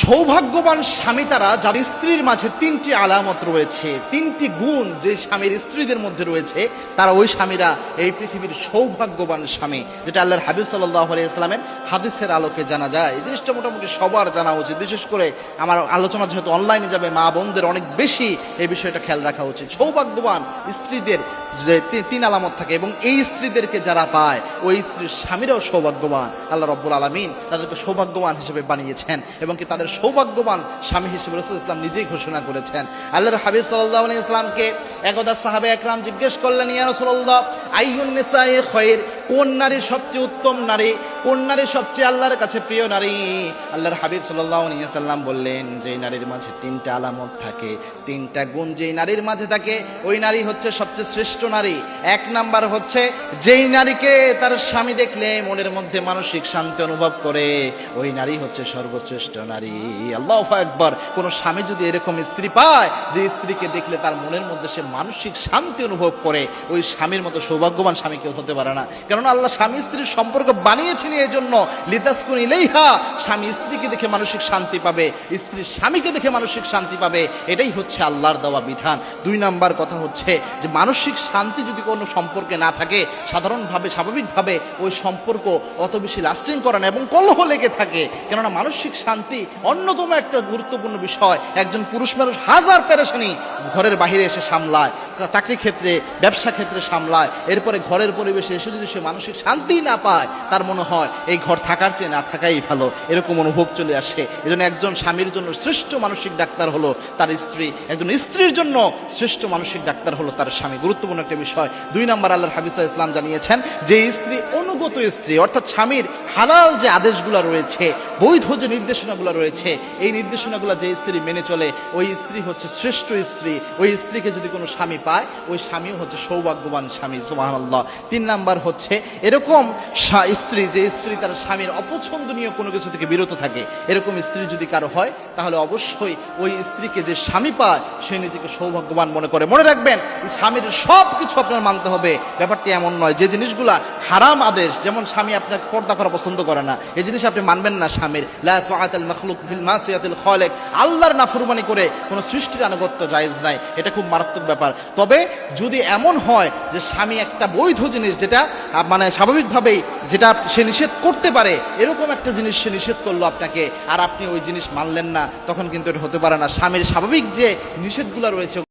সৌভাগ্যবান স্বামী তারা, যার স্ত্রীর মাঝে তিনটি আলামত রয়েছে, তিনটি গুণ যে স্বামীর স্ত্রীদের মধ্যে রয়েছে, তারা ওই স্বামীরা এই পৃথিবীর সৌভাগ্যবান স্বামী, যেটা আল্লাহর হাবিব সাল্লাহ আলাইসলামের হাদিসের আলোকে জানা যায়। এই জিনিসটা মোটামুটি সবার জানা উচিত, বিশেষ করে আমার আলোচনা যেহেতু অনলাইনে যাবে, মা বোনদের অনেক বেশি এই বিষয়টা খেয়াল রাখা উচিত। সৌভাগ্যবান স্ত্রীদের যে তিন আলামত থাকে এবং এই স্ত্রীদেরকে যারা পায়, ওই স্ত্রীর স্বামীরাও সৌভাগ্যবান। আল্লাহ রব্বুল আলমিন তাদেরকে সৌভাগ্যবান হিসেবে বানিয়েছেন এবং কি তাদের সৌভাগ্যবান স্বামী হিসেবে রসুল ইসলাম নিজেই ঘোষণা করেছেন। আল্লাহর হাবিব সাল্লাহ ইসলামকে একদা সাহাবে একরাম জিজ্ঞেস করলেন, ইয়া রসুল্লাহ আইয়ুন নিসায়ে খৈর? কোন নারী সবচেয়ে উত্তম নারী? কোন নারী সবচেয়ে আল্লাহর কাছে প্রিয় নারী? আল্লাহর হাবিব সাল্লাম বললেন যে নারীর মাঝে তিনটা আলামত থাকে, তিনটা গুণ যেই নারীর মাঝে থাকে, ওই নারী হচ্ছে সবচেয়ে শ্রেষ্ঠ নারী। এক নাম্বার হচ্ছে, যেই নারীকে তার স্বামী দেখলে মনের মধ্যে মানসিক শান্তি অনুভব করে, ওই নারী হচ্ছে সর্বশ্রেষ্ঠ নারী। আল্লাহ একবার কোন স্বামী যদি এরকম স্ত্রী পায়, যে স্ত্রীকে দেখলে তার মনের মধ্যে সে মানসিক শান্তি অনুভব করে, ওই স্বামীর মতো সৌভাগ্যবান স্বামী কেউ হতে পারে না। কেননা আল্লাহ স্বামী স্ত্রীর সম্পর্ক বানিয়েছেন এই জন্য লিতাসকুন ইলেইহা, স্বামী স্ত্রীকে দেখে মানসিক শান্তি পাবে স্ত্রী স্বামীকে দেখে মানসিক শান্তি পাবে। এটাই হচ্ছে আল্লাহর দেওয়া বিধান। দুই নাম্বার কথা হচ্ছে যে, মানসিক শান্তি যদি কোনো সম্পর্কে না থাকে, সাধারণভাবে, স্বাভাবিকভাবে ওই সম্পর্ক অত বেশি লাস্টিং করে না এবং কলহ লেগে থাকে। কেননা মানসিক শান্তি অন্যতম একটা গুরুত্বপূর্ণ বিষয়। একজন পুরুষ মানুষ হাজার পেরেশানি ঘরের বাইরে এসে সামলায়। চাকরি ক্ষেত্রে, ব্যবসা ক্ষেত্রে সামলায়, এরপরে ঘরের পরিবেশে এসে যদি সে মানসিক শান্তি না পায়, তার মনে হয় এই ঘর থাকার চেয়ে না থাকাই ভালো। এরকম অনুভব চলে আসে। এজন্য একজন স্বামীর জন্য শ্রেষ্ঠ মানসিক ডাক্তার হলো তার স্ত্রী। একজন স্ত্রীর জন্য শ্রেষ্ঠ মানসিক ডাক্তার হলো তার স্বামী। গুরুত্বপূর্ণ একটা বিষয়। দুই নম্বর আল্লাহর হাবিসা ইসলাম জানিয়েছেন যে স্ত্রী অনুগত স্ত্রী, অর্থাৎ স্বামীর হালাল যে আদেশগুলো রয়েছে, বৈধ যে নির্দেশনাগুলো রয়েছে, এই নির্দেশনাগুলো যে স্ত্রী মেনে চলে, ওই স্ত্রী হচ্ছে শ্রেষ্ঠ স্ত্রী। ওই স্ত্রীকে যদি কোনো স্বামী পায় ওই স্বামীও হচ্ছে সৌভাগ্যবান স্বামী, সুবহানাল্লাহ। তিন নাম্বার হচ্ছে, এরকম স্ত্রী, যে স্ত্রী তার স্বামীর অপছন্দনীয় কোনো কিছু থেকে বিরত থাকে, এরকম স্ত্রী যদি কারও হয়, তাহলে অবশ্যই ওই স্ত্রীকে যে স্বামী পায়, সে নিজেকে সৌভাগ্যবান মনে করে। মনে রাখবেন স্বামীর সব কিছু আপনার মানতে হবে। ব্যাপারটি এমন নয়, যে জিনিসগুলা হারাম আদেশ, যেমন স্বামী আপনাকে পর্দা করা পছন্দ করে না, এই জিনিস আপনি মানবেন না স্বামীর। লা তুআতাল মাখলুক ফিল আল্লাহর নাফরমানি করে কোনো সৃষ্টির আনুগত্য জায়েজ নাই, এটা খুব মারাত্মক ব্যাপার। তবে যদি এমন হয় যে স্বামী একটা বৈধ জিনিস যেটা মানে স্বাভাবিকভাবেই যেটা সে নিষেধ করতে পারে, এরকম একটা জিনিস সে নিষেধ করল আপনাকে, আর আপনি ওই জিনিস মানলেন না, তখন কিন্তু এটা হতে পারে না। স্বামীর স্বাভাবিক যে নিষেধগুলো রয়েছে